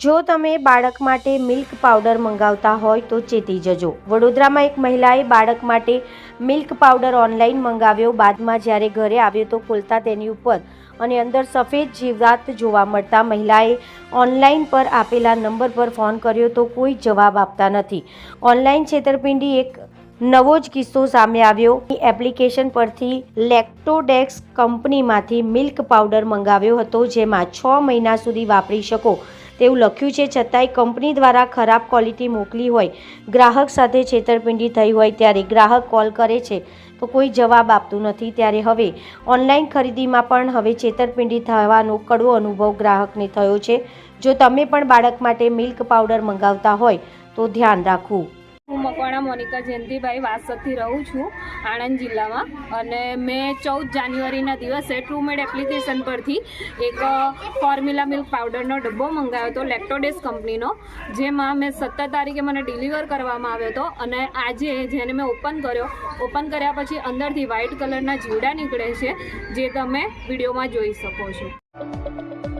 જો તમે બાળક માટે મિલ્ક પાવડર મંગાવતા હોય તો ચેતી જજો. વડોદરામાં એક મહિલાએ બાળક માટે મિલ્ક પાવડર ઓનલાઈન મંગાવ્યો. બાદમાં જ્યારે ઘરે આવ્યો તો ખોલતા તેની ઉપર અને અંદર સફેદ જીવરાત જોવા મળતા મહિલાએ ઓનલાઈન પર આપેલા નંબર પર ફોન કર્યો તો કોઈ જવાબ આપતા નથી. ઓનલાઈન છેતરપિંડી એક નવો જ કિસ્સો સામે આવ્યો. એપ્લિકેશન પરથી લેક્ટોડેક્સ કંપનીમાંથી મિલ્ક પાવડર મંગાવ્યો હતો, જેમાં છ મહિના સુધી વાપરી શકો. તેવું લખ્યું છે, છતાંય કંપની દ્વારા ખરાબ ક્વોલિટી મોકલી હોય, ગ્રાહક સાથે છેતરપિંડી થઈ હોય ત્યારે ગ્રાહક કોલ કરે છે, તો કોઈ જવાબ આપતું નથી. ત્યારે હવે ઓનલાઈન ખરીદીમાં પણ હવે છેતરપિંડી થવાનો કડવો અનુભવ ગ્રાહકને થયો છે. જો તમે પણ બાળક માટે મિલ્ક પાવડર મંગાવતા હોય, તો ધ્યાન રાખવું. હું મકવાણા મોનિકા જયંતિભાઈ વાસદથી રહું છું આણંદ જિલ્લામાં. અને મેં ચૌદ જાન્યુઆરીના દિવસે ટ્રુમેડ એપ્લિકેશન પરથી એક ફોર્મ્યુલા મિલ્ક પાવડરનો ડબ્બો મંગાવ્યો હતો લેક્ટોડેસ કંપનીનો જેમાં મેં સત્તર તારીખે મને ડિલિવર કરવામાં આવ્યો હતો અને આજે જેને મેં ઓપન કર્યો ઓપન કર્યા પછી અંદરથી વ્હાઇટ કલરના જીવડા નીકળે છે, જે તમે વિડીયોમાં જોઈ શકો છો.